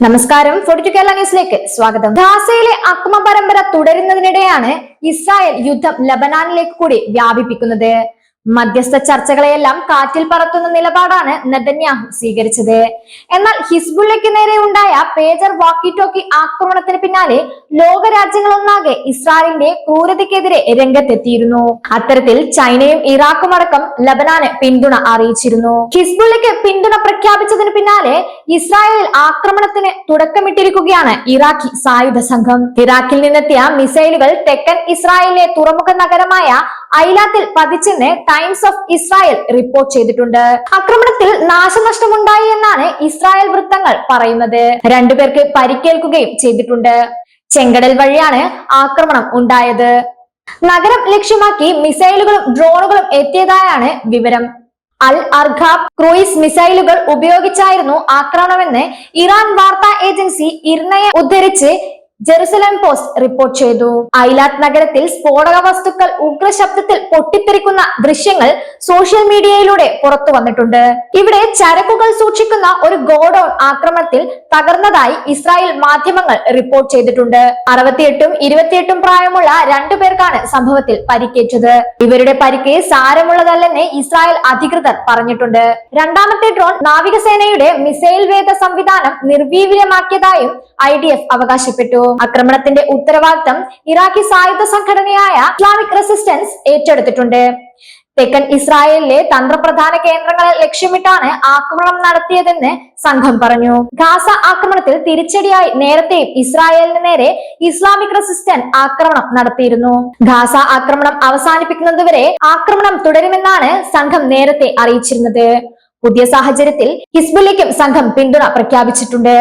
നമസ്കാരം. ഫോർട്ടി കേരള ന്യൂസിലേക്ക് സ്വാഗതം. ഗാസയിലെ അക്മ പരമ്പര തുടരുന്നതിനിടെയാണ് ഇസ്രായേൽ യുദ്ധം ലബനാനിലേക്ക് കൂടി വ്യാപിപ്പിക്കുന്നത്. മധ്യസ്ഥ ചർച്ചകളെയെല്ലാം കാറ്റിൽ പറത്തുന്ന നിലപാടാണ് നെതന്യാഹു സ്വീകരിച്ചത്. എന്നാൽ ഹിസ്ബുള്ളയ്ക്ക് നേരെ ഉണ്ടായ പേജർ വാക്കി ടോക്കി ആക്രമണത്തിന് പിന്നാലെ ലോകരാജ്യങ്ങളൊന്നാകെ ഇസ്രായേലിന്റെ ക്രൂരതയ്ക്കെതിരെ രംഗത്തെത്തിയിരുന്നു. അത്തരത്തിൽ ചൈനയും ഇറാഖും അടക്കം ലബനാന് പിന്തുണ അറിയിച്ചിരുന്നു. ഹിസ്ബുള്ളയ്ക്ക് പിന്തുണ പ്രഖ്യാപിച്ചതിന് പിന്നാലെ ഇസ്രായേൽ ആക്രമണത്തിന് തുടക്കമിട്ടിരിക്കുകയാണ് ഇറാഖി സായുധ സംഘം. ഇറാഖിൽ നിന്നെത്തിയ മിസൈലുകൾ തെക്കൻ ഇസ്രായേലിലെ തുറമുഖ നഗരമായ ഐലാത്തിൽ പതിച്ചെന്ന് ടൈംസ് ഓഫ് ഇസ്രായേൽ റിപ്പോർട്ട് ചെയ്തിട്ടുണ്ട്. ആക്രമണത്തിൽ നാശനഷ്ടമുണ്ടായി എന്നാണ് ഇസ്രായേൽ വൃത്തങ്ങൾ പറയുന്നത്. രണ്ടുപേർക്ക് പരിക്കേൽക്കുകയും ചെയ്തിട്ടുണ്ട്. ചെങ്കടൽ വഴിയാണ് ആക്രമണം ഉണ്ടായത്. നഗരം ലക്ഷ്യമാക്കി മിസൈലുകളും ഡ്രോണുകളും എത്തിയതായാണ് വിവരം. അൽ അർഖാബ് ക്രൂയിസ് മിസൈലുകൾ ഉപയോഗിച്ചായിരുന്നു ആക്രമണമെന്ന് ഇറാൻ വാർത്താ ഏജൻസി ഇർണയെ ഉദ്ധരിച്ച് ജെറുസലേം പോസ്റ്റ് റിപ്പോർട്ട് ചെയ്തു. ഐലാത്ത് നഗരത്തിൽ സ്ഫോടക വസ്തുക്കൾ ഉഗ്രശബ്ദത്തിൽ പൊട്ടിത്തെറിക്കുന്ന ദൃശ്യങ്ങൾ സോഷ്യൽ മീഡിയയിലൂടെ പുറത്തു വന്നിട്ടുണ്ട്. ഇവിടെ ചരക്കുകൾ സൂക്ഷിക്കുന്ന ഒരു ഗോഡൌൺ ആക്രമണത്തിൽ തകർന്നതായി ഇസ്രായേൽ മാധ്യമങ്ങൾ റിപ്പോർട്ട് ചെയ്തിട്ടുണ്ട്. അറുപത്തിയെട്ടും ഇരുപത്തിയെട്ടും പ്രായമുള്ള രണ്ടു പേർക്കാണ് സംഭവത്തിൽ പരിക്കേറ്റത്. ഇവരുടെ പരിക്ക് സാരമുള്ളതല്ലെന്ന് ഇസ്രായേൽ അധികൃതർ പറഞ്ഞിട്ടുണ്ട്. രണ്ടാമത്തെ ഡ്രോൺ നാവികസേനയുടെ മിസൈൽ വേദ സംവിധാനം നിർവീര്യമാക്കിയതായും ഐ അവകാശപ്പെട്ടു. ആക്രമണത്തിന്റെ ഉത്തരവാദിത്തം ഇറാഖി സായുധ സംഘടനയായ ഇസ്ലാമിക് റെസിസ്റ്റൻസ് ഏറ്റെടുത്തിട്ടുണ്ട്. തെക്കൻ ഇസ്രായേലിലെ തന്ത്രപ്രധാന കേന്ദ്രങ്ങളെ ലക്ഷ്യമിട്ടാണ് ആക്രമണം നടത്തിയതെന്ന് സംഘം പറഞ്ഞു. ഗാസ ആക്രമണത്തിൽ തിരിച്ചടിയായി നേരത്തെയും ഇസ്രായേലിന് നേരെ ഇസ്ലാമിക് റെസിസ്റ്റൻസ് ആക്രമണം നടത്തിയിരുന്നു. ഗാസ ആക്രമണം അവസാനിപ്പിക്കുന്നതുവരെ ആക്രമണം തുടരുമെന്നാണ് സംഘം നേരത്തെ അറിയിച്ചിരുന്നത്. പുതിയ സാഹചര്യത്തിൽ ഹിസ്ബുലയ്ക്കും സംഘം പിന്തുണ പ്രഖ്യാപിച്ചിട്ടുണ്ട്.